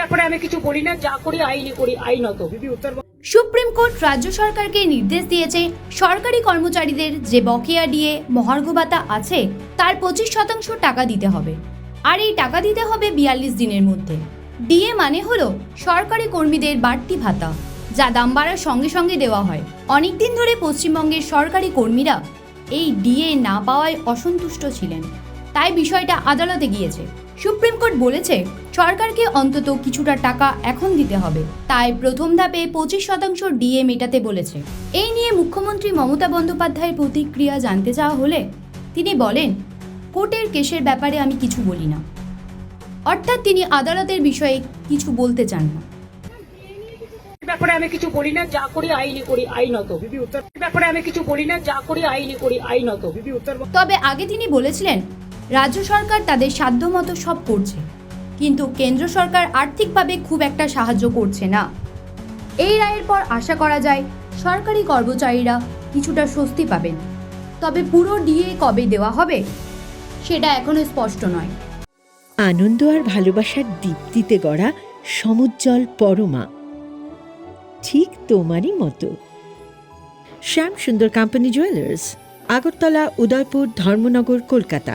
ব্যাপারে আমি কিছু বলি না, যা করি আইনি করি আইনত সুপ্রিম কোর্ট রাজ্য সরকারকে নির্দেশ দিয়েছে, সরকারি কর্মচারীদের যে বকেয়া ডিএ মহার্ঘ ভাতা আছে, তার পঁচিশ শতাংশ টাকা দিতে হবে। আর এই টাকা দিতে হবে বিয়াল্লিশ দিনের মধ্যে। ডিএ মানে হলো সরকারি কর্মীদের বাড়তি ভাতা, যা দাম বাড়ার সঙ্গে সঙ্গে দেওয়া হয়। অনেকদিন ধরে পশ্চিমবঙ্গের সরকারি কর্মীরা এই ডিএ না পাওয়ায় অসন্তুষ্ট ছিলেন। তাই বিষয়টা আদালতে গিয়েছে। সুপ্রিম কোর্ট বলেছে সরকারকে অন্তত কিছুটা টাকা এখন দিতে হবে। তাই প্রথম ধাপে পঁচিশ শতাংশ ডিএ মেটাতে বলেছে। এই নিয়ে মুখ্যমন্ত্রী মমতা বন্দ্যোপাধ্যায়ের প্রতিক্রিয়া জানতে চাওয়া হলে তিনি বলেন কোর্টের কেসের ব্যাপারে আমি কিছু বলি না। অর্থাৎ তিনি আদালতের বিষয়ে কিছু বলতে চান না। ব্যাপারে আমি কিছু বলি না যা করি আইনি করি আইনত ব্যাপারে আমি কিছু বলি না যা করি আইনি করি আইনত তবে আগে তিনি বলেছিলেন রাজ্য সরকার তাদের সাধ্যমতো সব করছে। কিন্তু কেন্দ্র সরকার আর্থিকভাবে খুব একটা সাহায্য করছে না। এই রায়ের পর আশা করা যায়, সরকারি কর্মচারীরা কিছুটা স্বস্তি পাবেন। তবে পুরো ডিএ কবে দেওয়া হবে, সেটা এখনও স্পষ্ট নয়। আনন্দ আর ভালোবাসার দীপ্তিতে গড়া সমুজ্জ্বল পরমা। ঠিক তোমারই মতো। Shyam Sundar company jewellers Agartala, Udaipur, Dharmanagar, Kolkata.